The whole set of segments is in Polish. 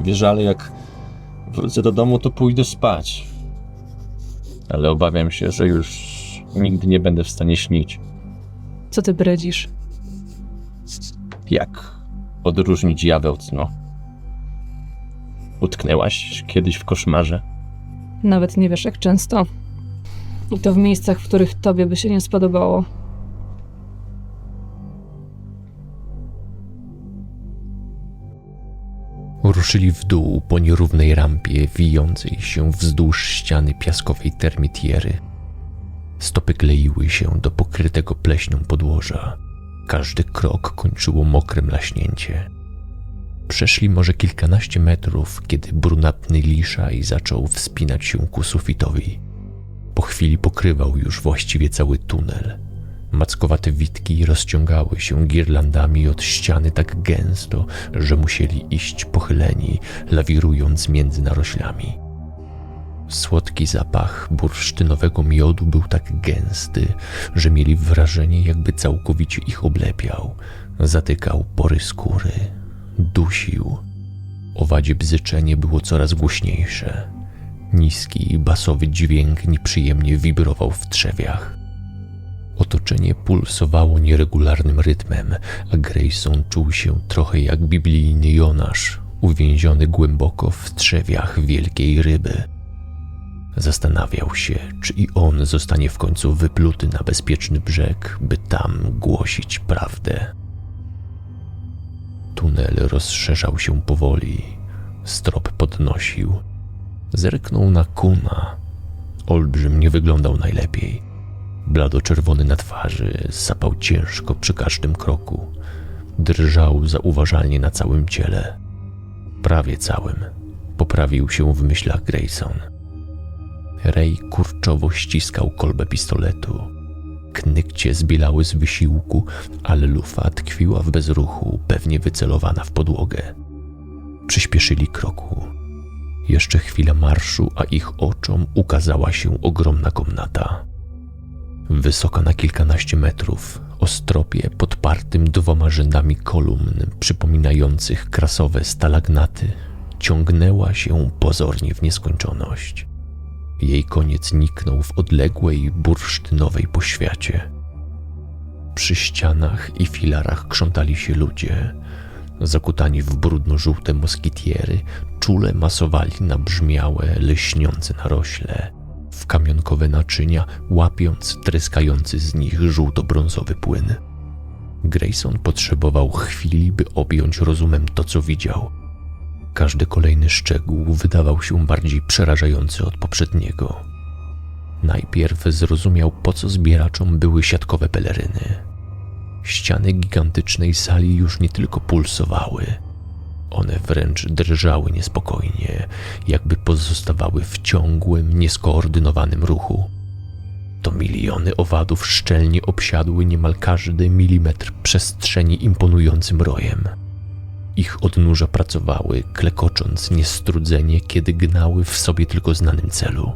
Wiesz, ale jak wrócę do domu, to pójdę spać. Ale obawiam się, że już nigdy nie będę w stanie śnić. Co ty bredzisz? Jak odróżnić jawę od snu? Utknęłaś kiedyś w koszmarze? Nawet nie wiesz jak często. I to w miejscach, w których tobie by się nie spodobało. Ruszyli w dół po nierównej rampie wijącej się wzdłuż ściany piaskowej termitiery. Stopy kleiły się do pokrytego pleśnią podłoża. Każdy krok kończyło mokre mlaśnięcie. Przeszli może kilkanaście metrów, kiedy brunatny liszaj zaczął wspinać się ku sufitowi. Po chwili pokrywał już właściwie cały tunel. Mackowate witki rozciągały się girlandami od ściany tak gęsto, że musieli iść pochyleni, lawirując między naroślami. Słodki zapach bursztynowego miodu był tak gęsty, że mieli wrażenie, jakby całkowicie ich oblepiał. Zatykał pory skóry, dusił. Owadzie bzyczenie było coraz głośniejsze. Niski, basowy dźwięk nieprzyjemnie wibrował w trzewiach. Otoczenie pulsowało nieregularnym rytmem, a Grayson czuł się trochę jak biblijny Jonasz, uwięziony głęboko w trzewiach wielkiej ryby. Zastanawiał się, czy i on zostanie w końcu wypluty na bezpieczny brzeg, by tam głosić prawdę. Tunel rozszerzał się powoli, strop podnosił. Zerknął na Kuna. Olbrzym nie wyglądał najlepiej. Bladoczerwony na twarzy, sapał ciężko przy każdym kroku. Drżał zauważalnie na całym ciele. Prawie całym. Poprawił się w myślach Grayson. Ray kurczowo ściskał kolbę pistoletu. Knykcie zbielały z wysiłku, ale lufa tkwiła w bezruchu, pewnie wycelowana w podłogę. Przyspieszyli kroku. Jeszcze chwila marszu, a ich oczom ukazała się ogromna komnata. Wysoka na kilkanaście metrów, o stropie podpartym dwoma rzędami kolumn przypominających krasowe stalagnaty, ciągnęła się pozornie w nieskończoność. Jej koniec niknął w odległej, bursztynowej poświacie. Przy ścianach i filarach krzątali się ludzie. Zakutani w brudno-żółte moskitiery, czule masowali nabrzmiałe, lśniące narośle, w kamionkowe naczynia, łapiąc tryskający z nich żółto-brązowy płyn. Grayson potrzebował chwili, by objąć rozumem to, co widział. Każdy kolejny szczegół wydawał się bardziej przerażający od poprzedniego. Najpierw zrozumiał, po co zbieraczom były siatkowe peleryny. Ściany gigantycznej sali już nie tylko pulsowały, one wręcz drżały niespokojnie, jakby pozostawały w ciągłym, nieskoordynowanym ruchu. To miliony owadów szczelnie obsiadły niemal każdy milimetr przestrzeni imponującym rojem. Ich odnóża pracowały, klekocząc niestrudzenie, kiedy gnały w sobie tylko znanym celu.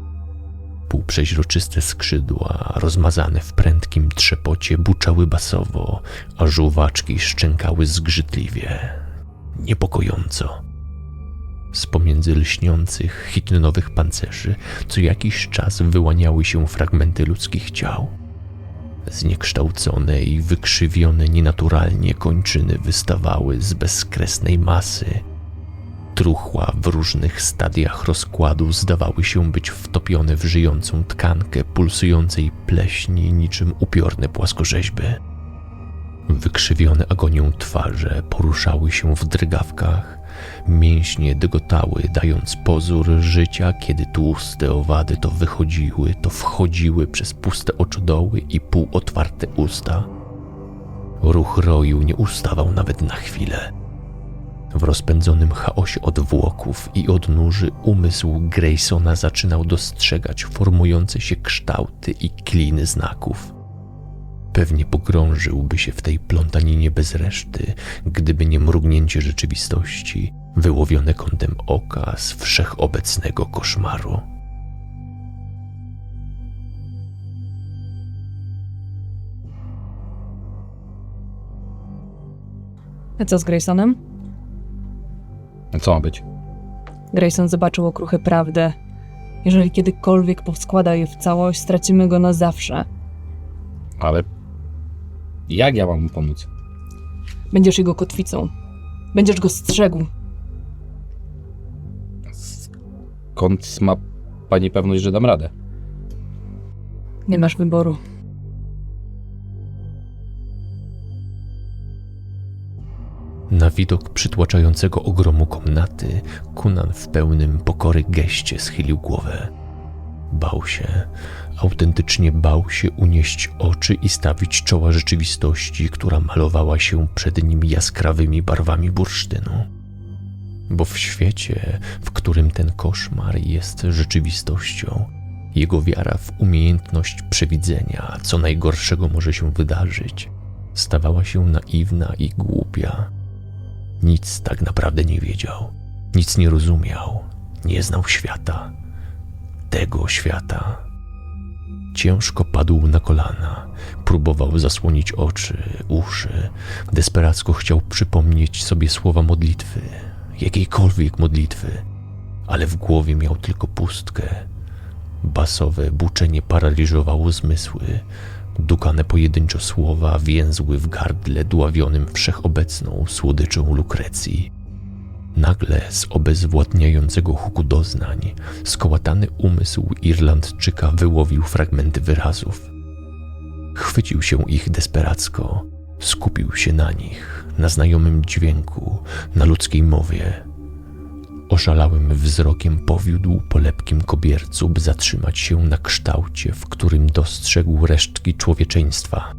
Półprzeźroczyste skrzydła, rozmazane w prędkim trzepocie, buczały basowo, a żółwaczki szczękały zgrzytliwie, niepokojąco. Z pomiędzy lśniących, chitynowych pancerzy co jakiś czas wyłaniały się fragmenty ludzkich ciał. Zniekształcone i wykrzywione nienaturalnie kończyny wystawały z bezkresnej masy. Truchła w różnych stadiach rozkładu zdawały się być wtopione w żyjącą tkankę pulsującej pleśni niczym upiorne płaskorzeźby. Wykrzywione agonią twarze poruszały się w drgawkach, mięśnie dygotały, dając pozór życia, kiedy tłuste owady to wychodziły, to wchodziły przez puste oczodoły i półotwarte usta. Ruch roju nie ustawał nawet na chwilę. W rozpędzonym chaosie odwłoków i odnóży umysł Graysona zaczynał dostrzegać formujące się kształty i kliny znaków. Pewnie pogrążyłby się w tej plątaninie bez reszty, gdyby nie mrugnięcie rzeczywistości, wyłowione kątem oka z wszechobecnego koszmaru. A co z Graysonem? Co ma być? Grayson zobaczył okruchy prawdę. Jeżeli kiedykolwiek powskłada je w całość, stracimy go na zawsze. Ale jak ja mam mu pomóc? Będziesz jego kotwicą. Będziesz go strzegł. Skąd ma pani pewność, że dam radę? Nie masz wyboru. Na widok przytłaczającego ogromu komnaty, Kunan w pełnym pokory geście schylił głowę. Bał się, autentycznie bał się unieść oczy i stawić czoła rzeczywistości, która malowała się przed nim jaskrawymi barwami bursztynu. Bo w świecie, w którym ten koszmar jest rzeczywistością, jego wiara w umiejętność przewidzenia, co najgorszego może się wydarzyć, stawała się naiwna i głupia. Nic tak naprawdę nie wiedział, nic nie rozumiał, nie znał świata, tego świata. Ciężko padł na kolana, próbował zasłonić oczy, uszy, desperacko chciał przypomnieć sobie słowa modlitwy, jakiejkolwiek modlitwy, ale w głowie miał tylko pustkę. Basowe buczenie paraliżowało zmysły, Dukane pojedynczo słowa więzły w gardle dławionym wszechobecną słodyczą lukrecji. Nagle z obezwładniającego huku doznań skołatany umysł Irlandczyka wyłowił fragmenty wyrazów. Chwycił się ich desperacko, skupił się na nich, na znajomym dźwięku, na ludzkiej mowie. Oszalałym wzrokiem powiódł po lepkim kobiercu, by zatrzymać się na kształcie, w którym dostrzegł resztki człowieczeństwa.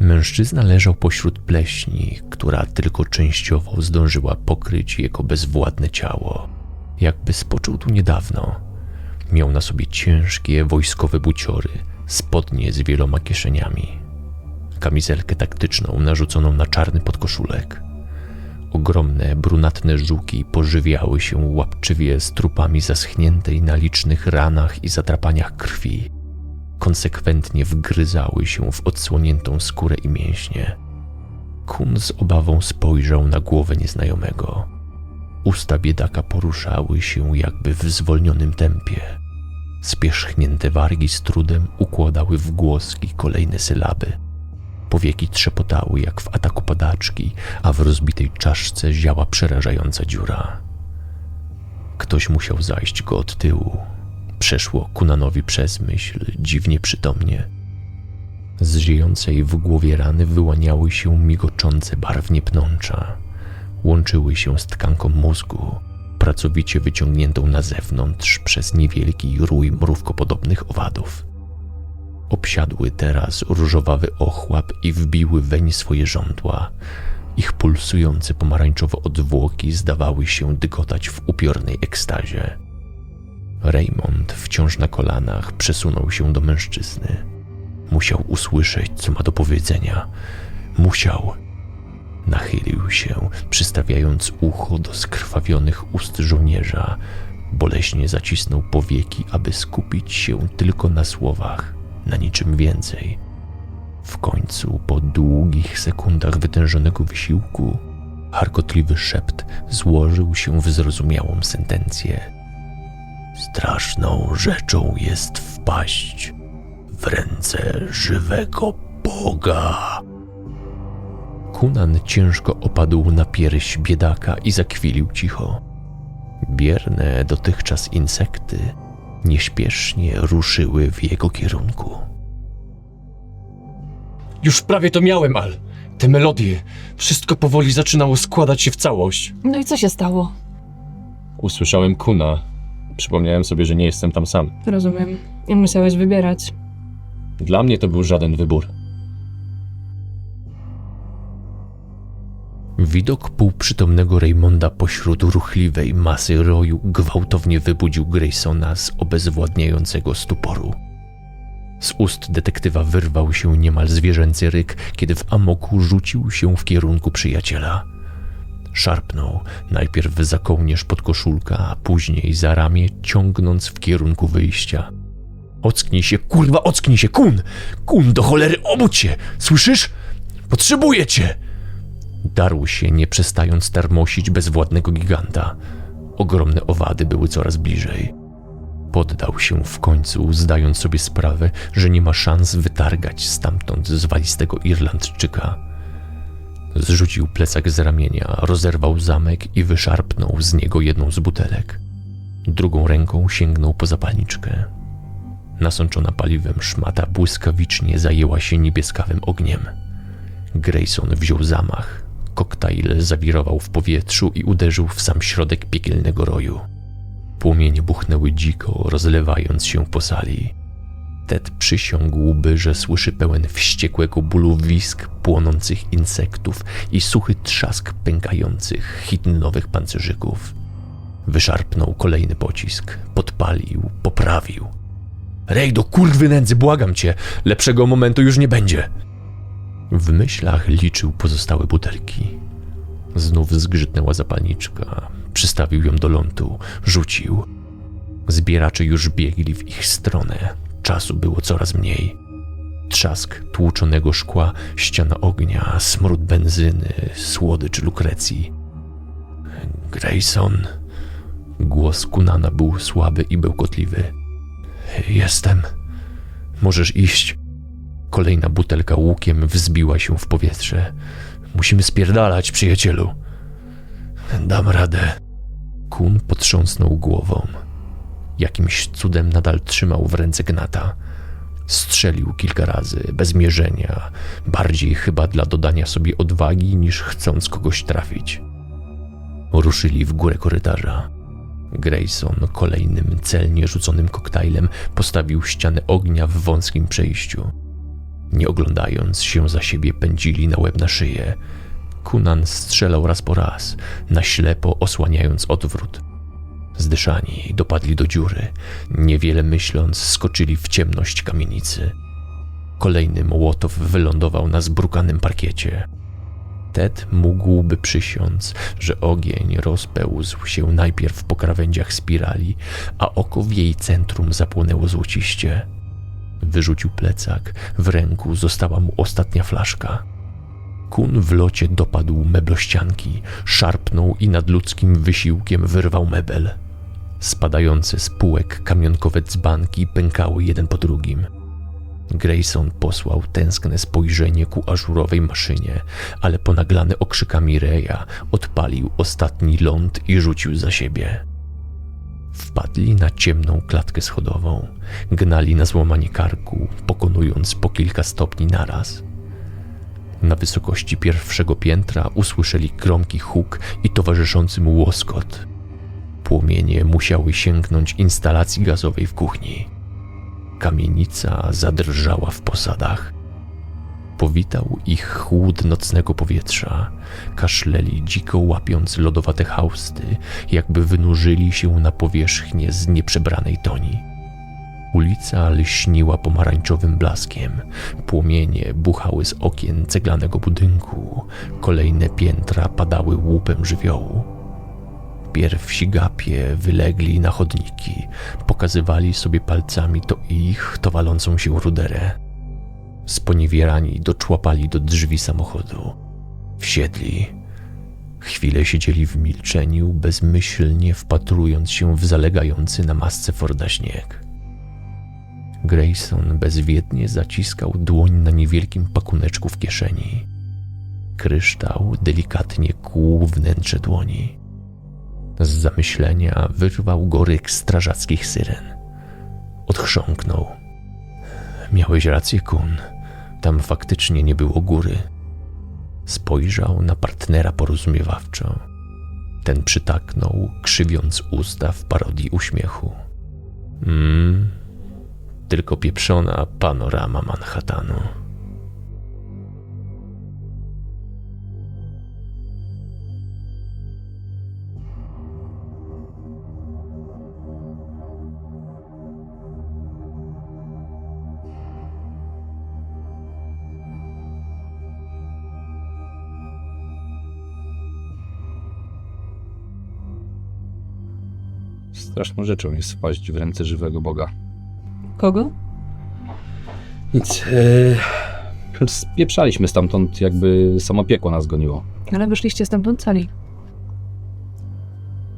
Mężczyzna leżał pośród pleśni, która tylko częściowo zdążyła pokryć jego bezwładne ciało. Jakby spoczął tu niedawno. Miał na sobie ciężkie wojskowe buciory, spodnie z wieloma kieszeniami, kamizelkę taktyczną narzuconą na czarny podkoszulek. Ogromne, brunatne żuki pożywiały się łapczywie z trupami zaschniętej na licznych ranach i zatrapaniach krwi. Konsekwentnie wgryzały się w odsłoniętą skórę i mięśnie. Kun z obawą spojrzał na głowę nieznajomego. Usta biedaka poruszały się jakby w zwolnionym tempie. Spierzchnięte wargi z trudem układały w głoski kolejne sylaby. Powieki trzepotały jak w ataku padaczki, a w rozbitej czaszce ziała przerażająca dziura. Ktoś musiał zajść go od tyłu. Przeszło Kunanowi przez myśl, dziwnie przytomnie. Z ziejącej w głowie rany wyłaniały się migoczące barwnie pnącza. Łączyły się z tkanką mózgu, pracowicie wyciągniętą na zewnątrz przez niewielki rój mrówkopodobnych owadów. Obsiadły teraz różowawy ochłap i wbiły weń swoje żądła. Ich pulsujące pomarańczowe odwłoki zdawały się dygotać w upiornej ekstazie. Raymond, wciąż na kolanach, przesunął się do mężczyzny. Musiał usłyszeć, co ma do powiedzenia. Musiał. Nachylił się, przystawiając ucho do skrwawionych ust żołnierza. Boleśnie zacisnął powieki, aby skupić się tylko na słowach, na niczym więcej. W końcu, po długich sekundach wytężonego wysiłku, charkotliwy szept złożył się w zrozumiałą sentencję. Straszną rzeczą jest wpaść w ręce żywego Boga. Kunan ciężko opadł na pierś biedaka i zakwilił cicho. Bierne dotychczas insekty nieśpiesznie ruszyły w jego kierunku. Już prawie to miałem, Al. Te melodie, wszystko powoli zaczynało składać się w całość. No i co się stało? Usłyszałem Kuna. Przypomniałem sobie, że nie jestem tam sam. Rozumiem. Nie musiałeś wybierać. Dla mnie to był żaden wybór. Widok półprzytomnego Raymonda pośród ruchliwej masy roju gwałtownie wybudził Graysona z obezwładniającego stuporu. Z ust detektywa wyrwał się niemal zwierzęcy ryk, kiedy w amoku rzucił się w kierunku przyjaciela. Szarpnął, najpierw za kołnierz pod koszulka, a później za ramię, ciągnąc w kierunku wyjścia. Ocknij się, kurwa, ocknij się, kun! Kun, do cholery, obudź się! Słyszysz? Potrzebuję cię! darł się, nie przestając termosić bezwładnego giganta. Ogromne owady były coraz bliżej. Poddał się w końcu, zdając sobie sprawę, że nie ma szans wytargać stamtąd zwalistego Irlandczyka. Zrzucił plecak z ramienia, rozerwał zamek i wyszarpnął z niego jedną z butelek. Drugą ręką sięgnął po zapalniczkę. Nasączona paliwem szmata błyskawicznie zajęła się niebieskawym ogniem. Grayson wziął zamach. Koktajl zawirował w powietrzu i uderzył w sam środek piekielnego roju. Płomienie buchnęły dziko, rozlewając się po sali. Ted przysiągłby, że słyszy pełen wściekłego bólu wisk płonących insektów i suchy trzask pękających hitnowych pancerzyków. Wyszarpnął kolejny pocisk, podpalił, poprawił. Rej, do kurwy nędzy, błagam cię, lepszego momentu już nie będzie. W myślach liczył pozostałe butelki. Znów zgrzytnęła zapalniczka. Przystawił ją do lądu, rzucił. Zbieracze już biegli w ich stronę. Czasu było coraz mniej. Trzask tłuczonego szkła, ściana ognia, smród benzyny, słodycz lukrecji. Grayson. Głos Kunana był słaby i bełkotliwy. Jestem. Możesz iść. Kolejna butelka łukiem wzbiła się w powietrze. Musimy spierdalać, przyjacielu. Dam radę. Kun potrząsnął głową. Jakimś cudem nadal trzymał w ręce gnata. Strzelił kilka razy, bez mierzenia, bardziej chyba dla dodania sobie odwagi, niż chcąc kogoś trafić. Ruszyli w górę korytarza. Grayson kolejnym celnie rzuconym koktajlem postawił ścianę ognia w wąskim przejściu. Nie oglądając się za siebie, pędzili na łeb na szyję. Kunan strzelał raz po raz, na ślepo osłaniając odwrót. Zdyszani dopadli do dziury, niewiele myśląc, skoczyli w ciemność kamienicy. Kolejny mołotow wylądował na zbrukanym parkiecie. Ted mógłby przysiąc, że ogień rozpełzł się najpierw po krawędziach spirali, a oko w jej centrum zapłonęło złociście. Wyrzucił plecak, w ręku została mu ostatnia flaszka. Kun w locie dopadł meblościanki, szarpnął i nadludzkim wysiłkiem wyrwał mebel. Spadające z półek kamionkowe dzbanki pękały jeden po drugim. Grayson posłał tęskne spojrzenie ku ażurowej maszynie, ale ponaglany okrzykami Reja odpalił ostatni ląd i rzucił za siebie. Wpadli na ciemną klatkę schodową, gnali na złamanie karku, pokonując po kilka stopni naraz. Na wysokości pierwszego piętra usłyszeli gromki huk i towarzyszący mu łoskot. Płomienie musiały sięgnąć instalacji gazowej w kuchni. Kamienica zadrżała w posadach. Powitał ich chłód nocnego powietrza. Kaszleli dziko łapiąc lodowate hausty, jakby wynurzyli się na powierzchnię z nieprzebranej toni. Ulica lśniła pomarańczowym blaskiem. Płomienie buchały z okien ceglanego budynku. Kolejne piętra padały łupem żywiołu. Pierwsi gapie wylegli na chodniki, pokazywali sobie palcami to ich, to walącą się ruderę. Sponiewierani doczłapali do drzwi samochodu. Wsiedli. Chwilę siedzieli w milczeniu, bezmyślnie wpatrując się w zalegający na masce Forda śnieg. Grayson bezwiednie zaciskał dłoń na niewielkim pakuneczku w kieszeni. Kryształ delikatnie kłuł wnętrze dłoni. Z zamyślenia wyrwał go ryk strażackich syren. Odchrząknął. Miałeś rację, Kun. Tam faktycznie nie było góry. Spojrzał na partnera porozumiewawczo. Ten przytaknął, krzywiąc usta w parodii uśmiechu. Mmm, tylko pieprzona panorama Manhattanu. Straszną rzeczą jest wpaść w ręce żywego Boga. Kogo? Nic. Yy, Spieprzaliśmy stamtąd, jakby samo piekło nas goniło. Ale wyszliście stamtąd cali.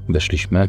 Weszliśmy,